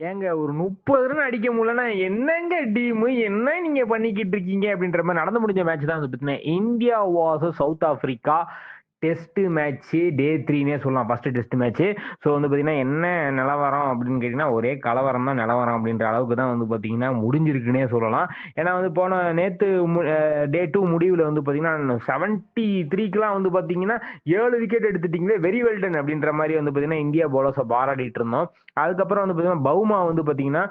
ஏங்க ஒரு முப்பது ரன் அடிக்க முடியலன்னா என்னங்க டீமு என்ன நீங்க பண்ணிக்கிட்டு இருக்கீங்க? அப்படின்ற மாதிரி நடந்து முடிஞ்ச மேட்ச் தான் வந்து India vs South Africa test match day த்ரீனே சொல்லலாம். ஃபர்ஸ்ட் டெஸ்ட் மேட்ச் ஸோ வந்து பார்த்தீங்கன்னா என்ன நிலவரம் அப்படின்னு கேட்டிங்கன்னா ஒரே கலவரம் தான் நிலவரம் அப்படின்ற அளவுக்கு தான் வந்து பார்த்தீங்கன்னா முடிஞ்சிருக்குன்னே சொல்லலாம். ஏன்னா வந்து போன நேற்று டே டூ முடிவில் வந்து பார்த்தீங்கன்னா செவன்ட்டி த்ரீக்கெலாம் வந்து பார்த்தீங்கன்னா ஏழு விக்கெட் எடுத்துட்டீங்களே வெரி வெல்டன் அப்படின்ற மாதிரி வந்து பார்த்தீங்கன்னா இந்தியா போலர்ஸை பாராட்டிட்டு இருந்தோம். அதுக்கப்புறம் வந்து பார்த்தீங்கன்னா பவுமா வந்து பார்த்தீங்கன்னா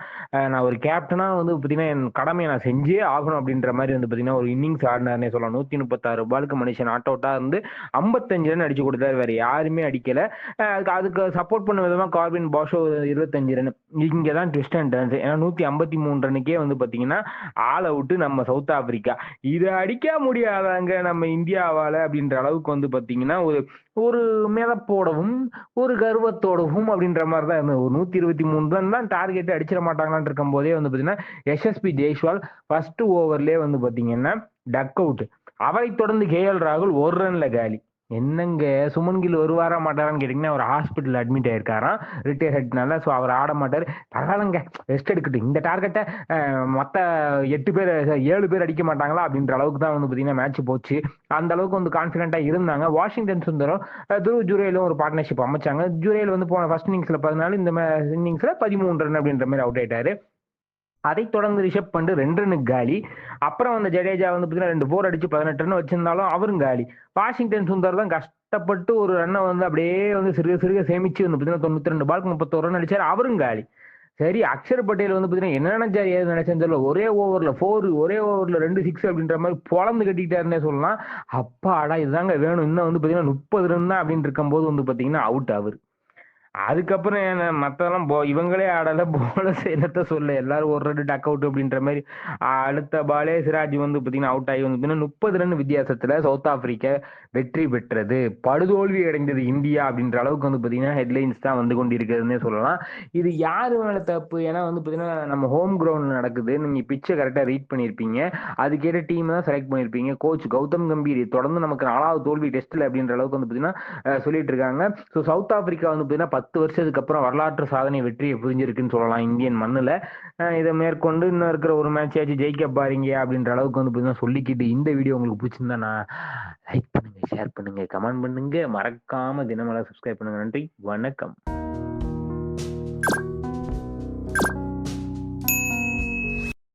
நான் ஒரு கேப்டனாக வந்து பார்த்தீங்கன்னா என் கடமையை நான் செஞ்சே ஆகணும் அப்படின்ற மாதிரி வந்து பார்த்தீங்கன்னா ஒரு இன்னிங்ஸ் ஆடினார்னே சொல்லலாம். நூற்றி முப்பத்தாறு பாலுக்கு மனுஷன் ஆட் அவுட்டாக இருந்து முப்பத்தஞ்சு ரன் அடிச்சு கொடுத்தாரு. வேற யாருமே அடிக்கல. அதுக்கு சப்போர்ட் பண்ண விதமா கார்பின் பாஷோ இருபத்தஞ்சு ரன் இங்கதான் ட்விஸ்ட் அண்ட் டர்ன்ஸ் ஏன்னா நூத்தி ஐம்பத்தி மூணு ரனுக்கே வந்து பாத்தீங்கன்னா ஆல் அவுட்டு நம்ம சவுத் ஆப்பிரிக்கா. இதை அடிக்க முடியாதாங்க நம்ம இந்தியாவால அப்படின்ற அளவுக்கு வந்து பாத்தீங்கன்னா ஒரு ஒரு மிதப்போடவும் ஒரு கர்வத்தோடவும் அப்படின்ற மாதிரி தான் இருந்தது. ஒரு நூத்தி இருபத்தி மூணு ரன் தான் டார்கெட் அடிச்சிட மாட்டாங்களான் இருக்கும் போதே வந்து பாத்தீங்கன்னா எஸ்எஸ்பி ஜெய்ஸ்வால் ஃபர்ஸ்ட் ஓவர்லயே வந்து பாத்தீங்கன்னா டக் அவுட் அவரை தொடர்ந்து கே எல் ராகுல் ஒரு ரன்ல காலி. என்னங்க? சுமன் கில் வாரம் மாட்டாரான்னு கேட்டிங்கன்னா அவர் ஹாஸ்பிட்டல் அட்மிட் ஆயிருக்காராம். ரிட்டையர் ஹெட்னால ஸோ அவர் ஆட மாட்டார். பரவாயில்லங்க. ரெஸ்ட் எடுக்கட்டும். இந்த டார்கெட்டை மற்ற எட்டு பேர் ஏழு பேர் அடிக்க மாட்டாங்களா? அப்படின்ற அளவுக்கு தான் வந்து பார்த்தீங்கன்னா மேட்ச் போச்சு. அந்த அளவுக்கு வந்து கான்ஃபிடென்ட்டாக இருந்தாங்க. வாஷிங்டன் சுந்தரம் துருவ் ஜுரேலும் ஒரு பார்ட்னர்ஷிப் அமைச்சாங்க. ஜுரேல் வந்து போன ஃபர்ஸ்ட் இன்னிங்ஸில் பதினாலு இந்த இன்னிங்ஸில் பதிமூணு ரன் அப்படின்ற மாதிரி அவுட் ஆயிட்டாரு. அதை தொடர்ந்து ரிஷப் பண்ட் ரெண்டு ரனுக்கு காலி. அப்புறம் அந்த ஜடேஜா வந்து பார்த்தீங்கன்னா ரெண்டு போர் அடிச்சு பதினெட்டு ரன் வச்சிருந்தாலும் அவரும் காலி. வாஷிங்டன் சுந்தர் தான் கஷ்டப்பட்டு ஒரு ரன்னை வந்து அப்படியே வந்து சிறுக சிறுக சேமிச்சு வந்து பார்த்தீங்கன்னா தொண்ணூத்தி ரெண்டு பாலுக்கு முப்பத்தோரு ரன் அடிச்சாரு. அவரும் காலி. சரி அக்ஷர் பட்டேல் வந்து பார்த்தீங்கன்னா என்ன நினைச்சாரு ஏது நினைச்சேன்னு தெரியல. ஒரே ஓவரில் ஃபோர் ஒரே ஓவரில் ரெண்டு சிக்ஸ் அப்படின்ற மாதிரி பொழந்து கட்டிக்கிட்டாருன்னே சொல்லலாம். அப்பாடா இதுதாங்க வேணும். இன்னும் வந்து பார்த்தீங்கன்னா முப்பது ரன் தான் அப்படின்னு இருக்கும்போது வந்து பார்த்தீங்கன்னா அவுட் அவர் அதுக்கப்புறம் என்ன மற்றெல்லாம் போ இவங்களே ஆடல போல என்னத்த சொல்ல. எல்லாரும் ஒரு ரெண்டு டக் அவுட் அப்படின்ற மாதிரி அடுத்த பாலே சிராஜ் வந்து பார்த்தீங்கன்னா அவுட் ஆகி வந்து பார்த்தீங்கன்னா முப்பது ரன் வித்தியாசத்தில் சவுத் ஆப்பிரிக்கா வெற்றி பெற்றது. படுதோல்வி அடைந்தது இந்தியா அப்படின்ற அளவுக்கு வந்து பார்த்தீங்கன்னா ஹெட்லைன்ஸ் தான் வந்து கொண்டிருக்கிறதுனே சொல்லலாம். இது யாரு மேல தப்பு? ஏன்னா வந்து பார்த்தீங்கன்னா நம்ம ஹோம் கிரவுண்ட் நடக்குது. நீங்கள் பிச்சை கரெக்டாக ரீட் பண்ணியிருப்பீங்க அதுக்கேற்ற டீம் தான் செலக்ட் பண்ணியிருப்பீங்க கோச் கௌதம் கம்பீர் தொடர்ந்து நமக்கு நாலாவது தோல்வி டெஸ்ட்டில் அப்படின்ற அளவுக்கு வந்து பார்த்தீங்கன்னா சொல்லிட்டு இருக்காங்க. ஸோ சவுத் ஆப்பிரிக்கா வந்து பார்த்தீங்கன்னா பத்து வருஷத்துக்கு அப்புறம் வரலாற்று சாதனை வெற்றியை புரிஞ்சிருக்குன்னு சொல்லலாம் இந்தியன் மண்ணில். இதை மேற்கொண்டு இன்னும் இருக்கிற ஒரு மேட்ச் ஆச்சு ஜெயிக்க பாருங்க அப்படின்ற அளவுக்கு வந்து பார்த்தீங்கன்னா சொல்லிக்கிட்டு இந்த வீடியோ உங்களுக்கு பிடிச்சிருந்தா நான் லைக் பண்ணுங்க ஷேர் பண்ணுங்க கமெண்ட் பண்ணுங்க. மறக்காம தினமலர் சப்ஸ்கிரைப் பண்ணுங்க. நன்றி வணக்கம்.